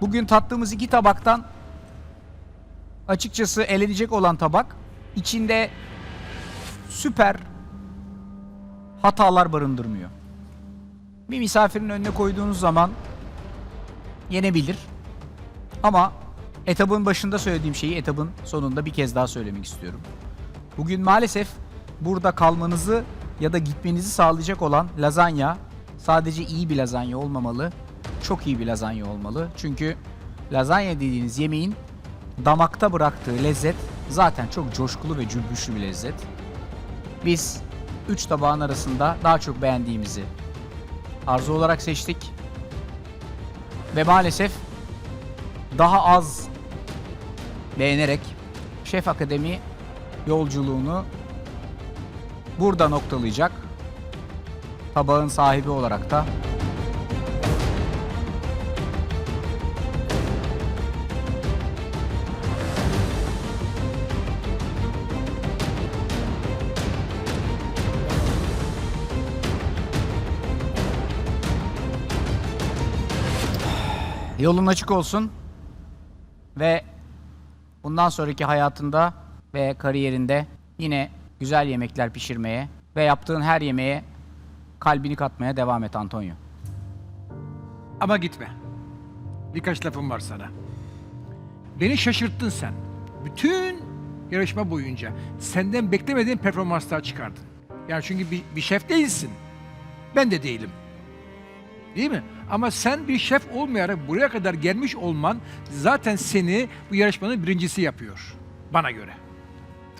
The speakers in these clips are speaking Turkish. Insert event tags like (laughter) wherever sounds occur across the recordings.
Bugün tattığımız iki tabaktan açıkçası elenecek olan tabak içinde süper hatalar barındırmıyor. Bir misafirin önüne koyduğunuz zaman yenebilir. Ama etabın başında söylediğim şeyi etabın sonunda bir kez daha söylemek istiyorum. Bugün maalesef burada kalmanızı ya da gitmenizi sağlayacak olan lazanya sadece iyi bir lazanya olmamalı. Çok iyi bir lazanya olmalı. Çünkü lazanya dediğiniz yemeğin damakta bıraktığı lezzet zaten çok coşkulu ve cümbüşlü bir lezzet. Biz 3 tabağın arasında daha çok beğendiğimizi arzu olarak seçtik. Ve maalesef daha az beğenerek Şef Akademi yolculuğunu burada noktalayacak. Tabağın sahibi olarak da Yolun açık olsun ve bundan sonraki hayatında ve kariyerinde yine güzel yemekler pişirmeye ve yaptığın her yemeğe kalbini katmaya devam et Antonio. Ama gitme. Birkaç lafım var sana. Beni şaşırttın sen. Bütün yarışma boyunca senden beklemediğim performanslar çıkardın. Yani çünkü bir, bir şef değilsin. Ben de değilim. Değil mi? Ama sen bir şef olmayarak buraya kadar gelmiş olman zaten seni bu yarışmanın birincisi yapıyor. Bana göre.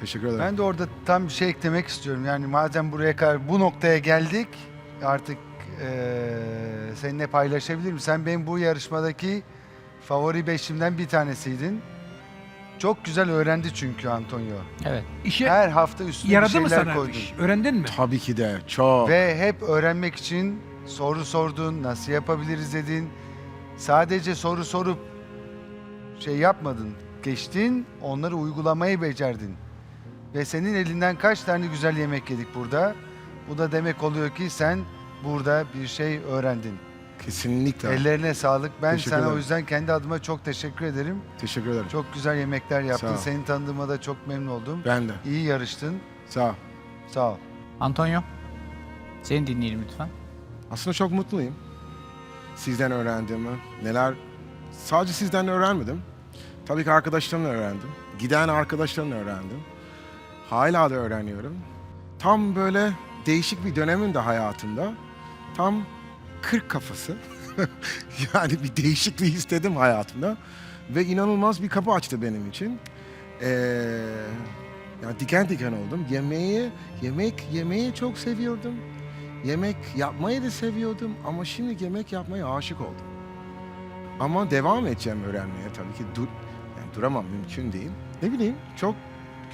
Teşekkür ederim. Ben de orada tam bir şey eklemek istiyorum. Yani madem buraya kadar bu noktaya geldik artık eee seninle paylaşabilirim. Sen benim bu yarışmadaki favori beşimden bir tanesiydin. Çok güzel öğrendi çünkü Antonio. Evet. İşe Her hafta üstüne bir yaradı mı şeyler sana? koydun. iş? Öğrendin mi? Tabii ki de çok. Ve hep öğrenmek için soru sordun, nasıl yapabiliriz dedin. Sadece soru sorup şey yapmadın. Geçtin, onları uygulamayı becerdin. Ve senin elinden kaç tane güzel yemek yedik burada. Bu da demek oluyor ki sen burada bir şey öğrendin. Kesinlikle. Ellerine sağlık. Ben Teşekkür sana o ederim. yüzden kendi adıma çok teşekkür ederim. Teşekkür ederim. Çok güzel yemekler yaptın. Ol. Seni tanıdığıma da çok memnun oldum. Ben de. İyi yarıştın. Sağ ol. Sağ ol. Antonio, seni dinleyelim lütfen. Aslında çok mutluyum. Sizden öğrendiğimi. Neler... Sadece sizden öğrenmedim. Tabii ki arkadaşlarımla öğrendim. Giden arkadaşlarımla öğrendim. Hala da öğreniyorum. Tam böyle değişik bir dönemin de hayatımda. Tam 40 kafası. (laughs) yani bir değişikliği istedim hayatımda. Ve inanılmaz bir kapı açtı benim için. Ee, yani diken diken oldum. Yemeği, yemek yemeği çok seviyordum. Yemek yapmayı da seviyordum ama şimdi yemek yapmaya aşık oldum. Ama devam edeceğim öğrenmeye tabii ki. Dur, yani duramam mümkün değil. Ne bileyim çok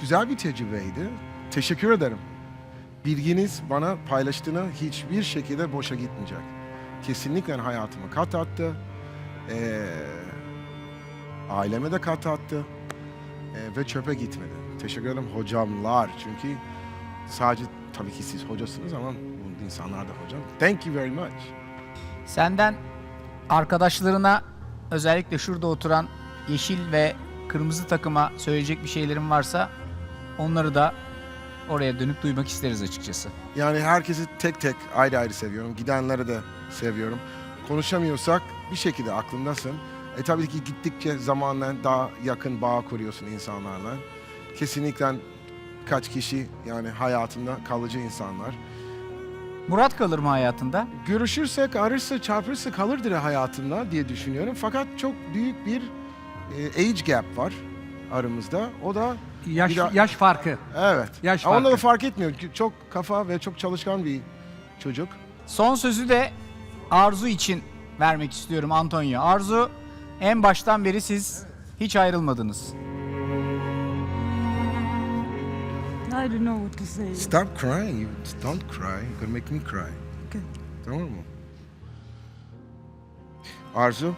güzel bir tecrübeydi. Teşekkür ederim. Bilginiz bana paylaştığını hiçbir şekilde boşa gitmeyecek. Kesinlikle hayatıma kat attı. Ee, aileme de kat attı. Ee, ve çöpe gitmedi. Teşekkür ederim hocamlar. Çünkü sadece tabii ki siz hocasınız ama insanlar da hocam. Thank you very much. Senden arkadaşlarına özellikle şurada oturan yeşil ve kırmızı takıma söyleyecek bir şeylerin varsa onları da oraya dönüp duymak isteriz açıkçası. Yani herkesi tek tek ayrı ayrı seviyorum. Gidenleri de seviyorum. Konuşamıyorsak bir şekilde aklımdasın. E tabii ki gittikçe zamanla daha yakın bağ kuruyorsun insanlarla. Kesinlikle kaç kişi yani hayatında kalıcı insanlar. Murat kalır mı hayatında? Görüşürsek, arırsa, çarpırsa kalırdır hayatımda diye düşünüyorum. Fakat çok büyük bir e, age gap var aramızda. O da Yaş, Bir yaş farkı. evet. Yaş Ama Onda da farkı. fark etmiyor. Çok kafa ve çok çalışkan bir çocuk. Son sözü de Arzu için vermek istiyorum Antonio. Arzu en baştan beri siz hiç ayrılmadınız. I don't know what to say. Stop crying. You don't cry. You're gonna make me cry. Okay. Tamam mı? Arzu,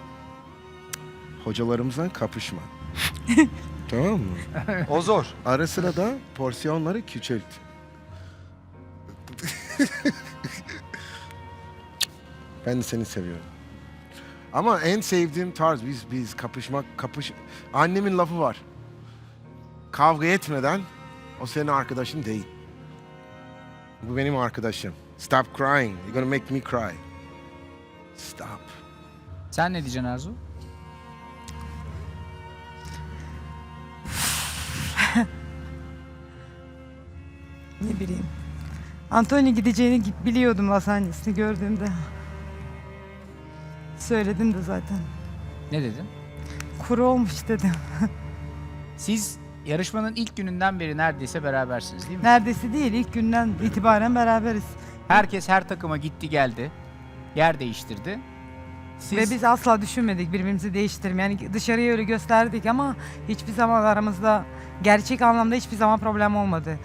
hocalarımızdan kapışma. (laughs) tamam mı? O zor. Ara sıra da porsiyonları küçült. (laughs) ben de seni seviyorum. Ama en sevdiğim tarz biz biz kapışmak kapış. Annemin lafı var. Kavga etmeden o senin arkadaşın değil. Bu benim arkadaşım. Stop crying. You're gonna make me cry. Stop. Sen ne diyeceksin Arzu? (laughs) Ne bileyim. Antonio gideceğini biliyordum hastanesini gördüğümde. Söyledim de zaten. Ne dedin? Kuru olmuş dedim. (laughs) Siz yarışmanın ilk gününden beri neredeyse berabersiniz değil mi? Neredeyse değil ilk günden itibaren beraberiz. Herkes her takıma gitti geldi. Yer değiştirdi. Siz Ve biz asla düşünmedik birbirimizi değiştirme. Yani dışarıya öyle gösterdik ama hiçbir zaman aramızda gerçek anlamda hiçbir zaman problem olmadı.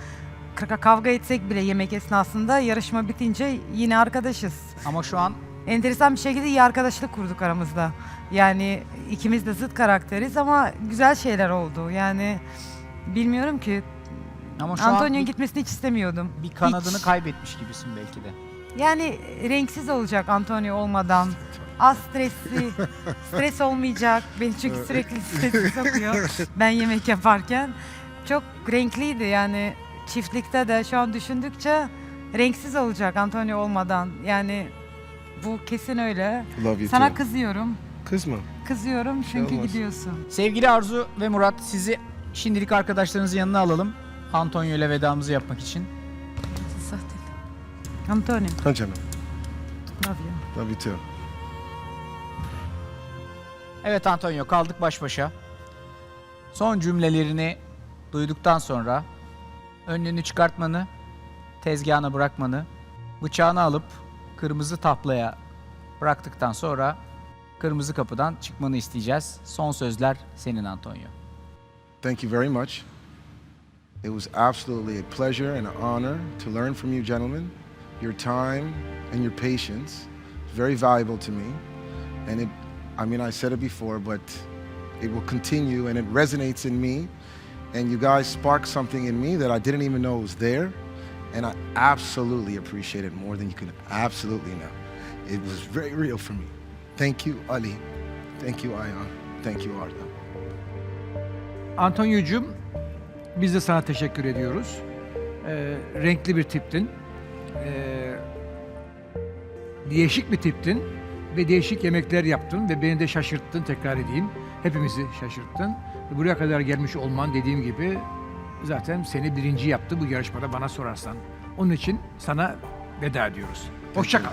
K- Kavga etsek bile yemek esnasında yarışma bitince yine arkadaşız. ama şu an Enteresan bir şekilde iyi arkadaşlık kurduk aramızda. Yani ikimiz de zıt karakteriz ama güzel şeyler oldu. Yani bilmiyorum ki ama şu an Antonio'nun bir, gitmesini hiç istemiyordum. bir kanadını Hiç. kaybetmiş gibisin belki de. Yani renksiz olacak Antonio olmadan. Az stresli, (laughs) stres olmayacak. Beni çünkü sürekli strese sokuyor ben yemek yaparken. Çok renkliydi yani çiftlikte de şu an düşündükçe renksiz olacak Antonio olmadan. Yani bu kesin öyle. Love you Sana too. kızıyorum. Kızma. Kızıyorum çünkü olmaz. gidiyorsun. Sevgili Arzu ve Murat sizi şimdilik arkadaşlarınızın yanına alalım. Antonio ile vedamızı yapmak için. Antonio, Ha canım. love you. Evet Antonio kaldık baş başa. Son cümlelerini duyduktan sonra önlüğünü çıkartmanı, tezgahına bırakmanı, bıçağını alıp kırmızı taplaya bıraktıktan sonra kırmızı kapıdan çıkmanı isteyeceğiz. Son sözler senin Antonio. Thank you very much. It was absolutely a pleasure and an honor to learn from you, gentlemen. Your time and your patience very valuable to me. And it, I mean, I said it before, but it will continue and it resonates in me. And you guys sparked something in me that I didn't even know was there. And I absolutely appreciate it more than you can absolutely know. It was very real for me. Thank you, Ali. Thank you, Ayan. Thank you, Arda. Antonio'cum biz de sana teşekkür ediyoruz. Ee, renkli bir tiptin. Ee, değişik bir tiptin ve değişik yemekler yaptın ve beni de şaşırttın tekrar edeyim. Hepimizi şaşırttın. Buraya kadar gelmiş olman dediğim gibi zaten seni birinci yaptı bu yarışmada bana sorarsan. Onun için sana veda ediyoruz. Hoşça kal.